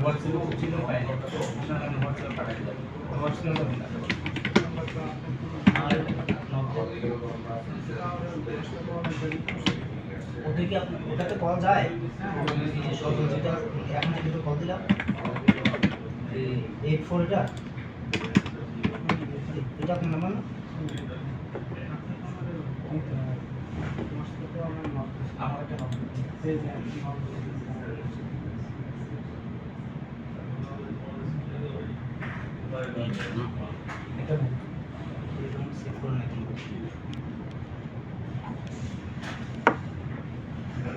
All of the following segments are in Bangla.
হোয়াটসঅ্যাপে হোয়াটসঅ্যাপে পাঠাই হোয়াটসঅ্যাপে ওদেরকে আপনার ওটাতে কল যায়। যেটা এখন যেটা কল দিলাম। এইট ফোর এটা। এটা আপনার নাম্বার না? এটা সেভ করে নাকি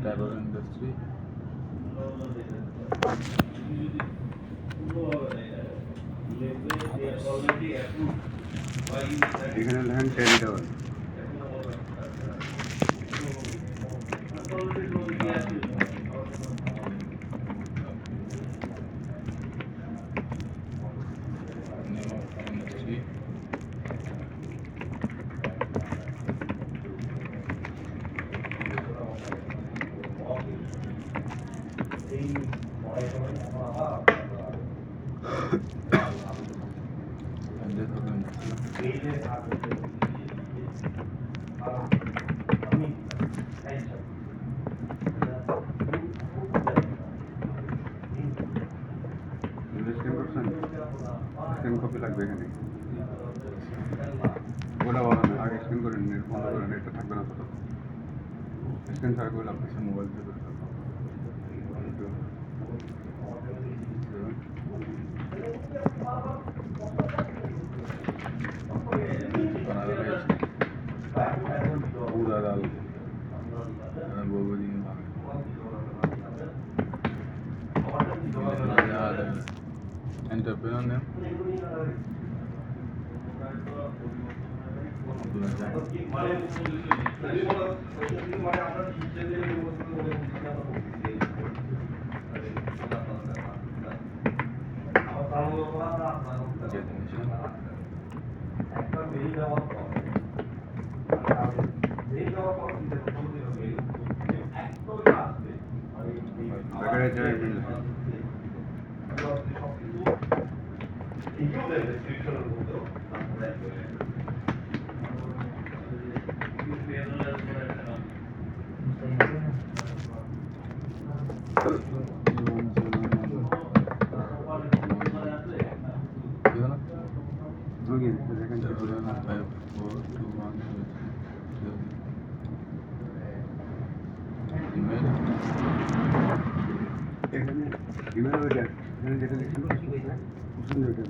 ট্রাভেল ইন্ডাস্ট্রি এখানে লেখেন টেরিটর। স্ক্যান করছেন স্ক্যান কপি লাগবে এখানে ওটা বলো না আগে স্ক্যান করেন নেট বন্ধ করেন এটা থাকবে না তো স্ক্যান ছাড়া করলে আপনার মোবাইল থেকে 그래, 그래, 그래. দেখেন এখানে ইমেল ওইটা এখানে যেটা লিখছিল পছন্দ ওইটা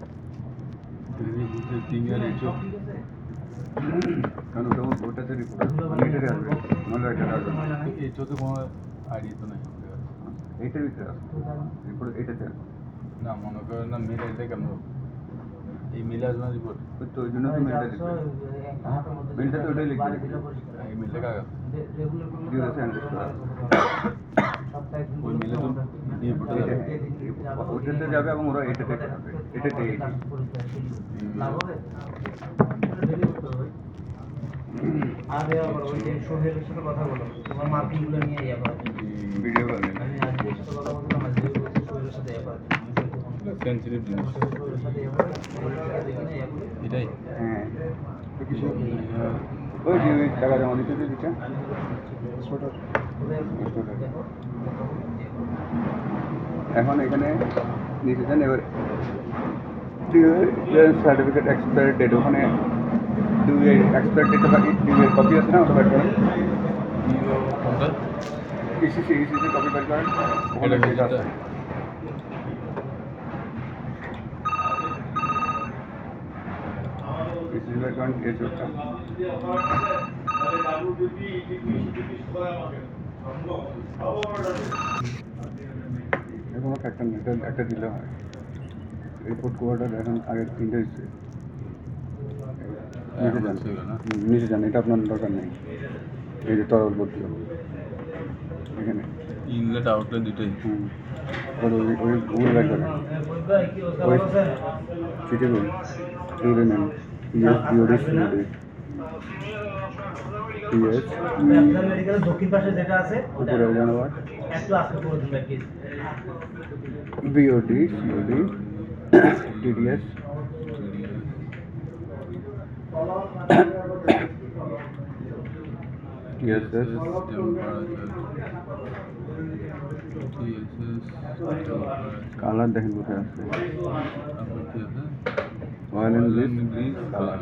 কারণ ওটা ওটাতে রিপোর্ট এটাতে আসবে নাহলে এটা আসবে না। এই চোখে কোনো আইডিয়া তো নাই এইটার ভিতরে? আসবে রিপোর্ট এটাতে না মনে করেন না মিল এটা কেমন এই মিল আসবে না রিপোর্ট তো ওই জন্য তো মেলটা লিখবে। মেলটা তো ওটাই লিখবে। এই মিলটা কাগজ ডিউরেশন ওই মিলে তো রিপোর্ট ওটাতে যাবে এবং ওরা এটাতে যাবে। এটাতে এইটি আরে আবার ওই যে সোহেলের সাথে কথা বলো। তোমার মার্কিংগুলো নিয়ে করো ভিডিও করবে আমি আজকে কথা বললাম সেন্সিটিভ জিনিস এটাই? হ্যাঁ। ওই যে টাকা জমা দিতে এখন এখানে নিচে যান এবার সার্টিফিকেট এক্সপায়ার ডেট ওখানে দুই এক্সপায়ার ডেট দুইয়ের কপি আছে না ওটা বের করেন ইসিসি ইসিসি কপি বের করেন। ওখানে ডেট আছে। করেন এই চোখটা এখনও একটা দিলে হয় রিপোর্ট কোয়ার্টার এখন আগের তিনটে দিচ্ছে নিচে এখন যান। নিচে যান এটা আপনার দরকার নেই। এই যে তরল ভর্তি হবে। এখানে। ইনলেট আউটলেট দুটোই ওই ওই ওই ব্যাগ ওই চিঠি নেন। ইএস ডিওডি সিওডি ইএস মেডিকেলের দক্ষিণ পাশে যেটা আছে ওটা উপরে জানাবার একটু আজকে করে দিন please BOD COD TDS TSS colour দেখেন কোথায় আছে oil and grease colour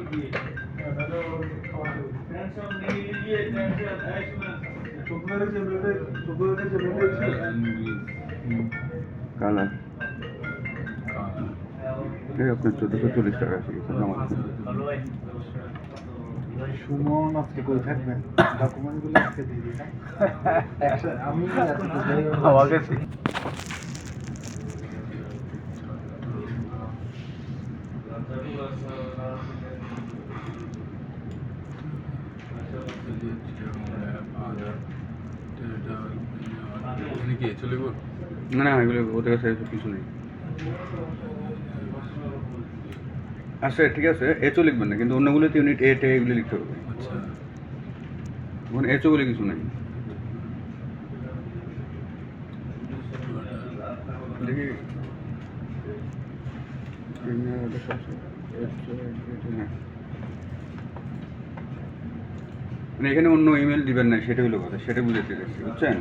colour এই আপনার চোদ্দোশো চল্লিশ টাকা আছে জমা দিচ্ছেন। সুমন আজকে কই থাকবেন। ডকুমেন্টগুলো আজকে দিয়ে দিলাম। আমি আমাকে চলে গো না না এগুলো ওদের কাছে কিছু নেই। আচ্ছা ঠিক আছে এচও লিখবেন না কিন্তু অন্যগুলো অন্যগুলোতে ইউনিট এ টে এগুলো লিখতে হবে। আচ্ছা। মানে এচও বলে কিছু নেই। দেখি। আছে। মানে এখানে অন্য ইমেল দিবেন না সেটা হলো কথা সেটা বুঝাতে গেছি বুঝছেন?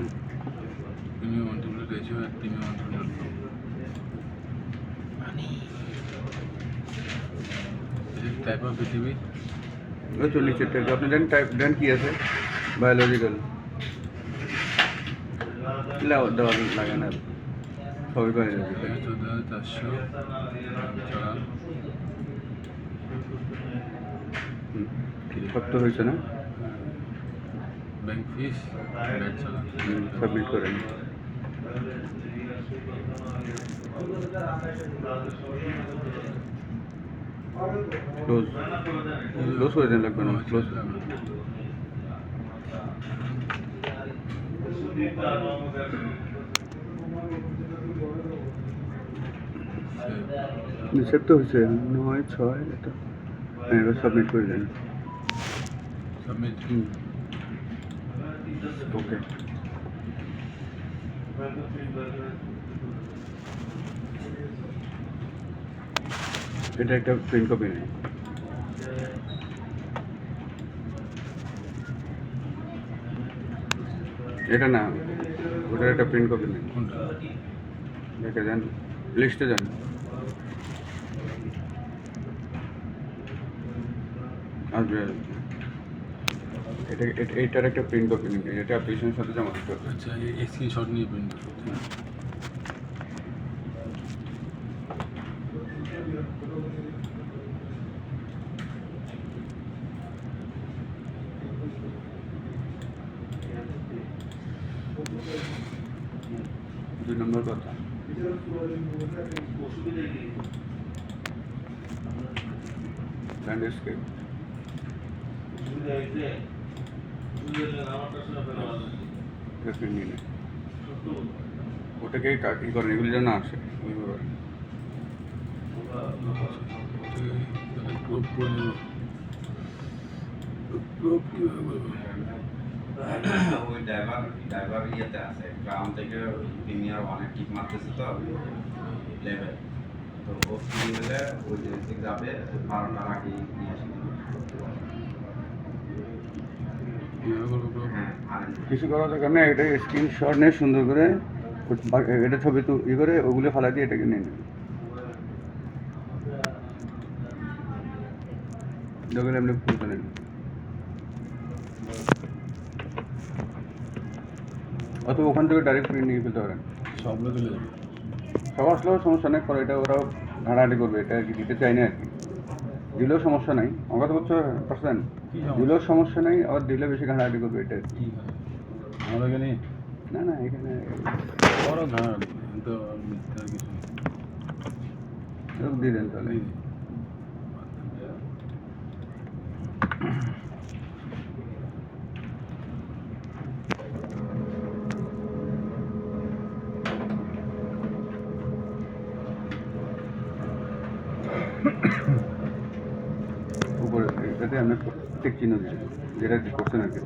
নিচের টাইপ আপনি দেন টাইপ দেন কি আছে বায়োলজিক্যাল দেওয়া লাগে না সবই বায়োলজিক্যাল চোদ্দ হাজার চারশো চালান সব তো হয়েছে না bank fees bank challan submit করেন ক্লোজ ক্লোজ করে দেন লাগবে না ক্লোজ সেভ তো হয়েছে নয় ছয় এটা হ্যাঁ এবার সাবমিট করে দেন সাবমিট হুম ওকে এটা একটা প্রিন্ট কপি নেই। এটা না ওটার একটা প্রিন্ট কপি নেই। দেখে যান লিস্টে যান আসবে। এটা এটা- এইটার একটা প্রিন্ট কপি নেই এটা অ্যাপ্লিকেশনের সাথে জমা দিতে হবে। আচ্ছা এই স্ক্রিনশট নিয়ে প্রিন্ট করতে দুই নম্বর কথা ল্যান্ডস্কেপ এটা নিয়ে নেয় ওটাকে কা- কি করেন এগুলি যেন আসে ওইভাবে করেন। গ্রুপ করে নেব গ্রুপ কীভাবে করবো ওই ড্রাইভার ড্রাইভার ইয়েতে আছে গ্রাম থেকে প্রিমিয়ার অনেক টিপ মারতেছে তো লেভেল তো ও হলে ওই যে যাবে বারোটার আগে নিয়ে আসবে কিছু করার দরকার সুন্দর করে এটা ছবি তো ই করে ওগুলো ফালা দিয়ে এটাকে নিয়ে নেবে। নেন অথবা ওখান থেকে ডাইরেক্ট প্রিন্ট নিয়ে ফেলতে পারেন। তুলে দেবে সব আসলেও সমস্যা নেই পরে এটা ওরা ঘাটাঘাটি করবে এটা আর কি দিতে চাই না আর কি। দিলেও সমস্যা নাই কথা বলছো পার্সেন্ট? দিলেও সমস্যা নাই আবার দিলে বেশি ঘাটাঘাটি করবে এটা আর কি। কি আমাদের এখানে না না এখানে বড় ঘাট কিন্তু মিথ্যে আর কিছু নেই। এরকম দিয়ে দেন তাহলে। no es textil, no, era el discurso en el que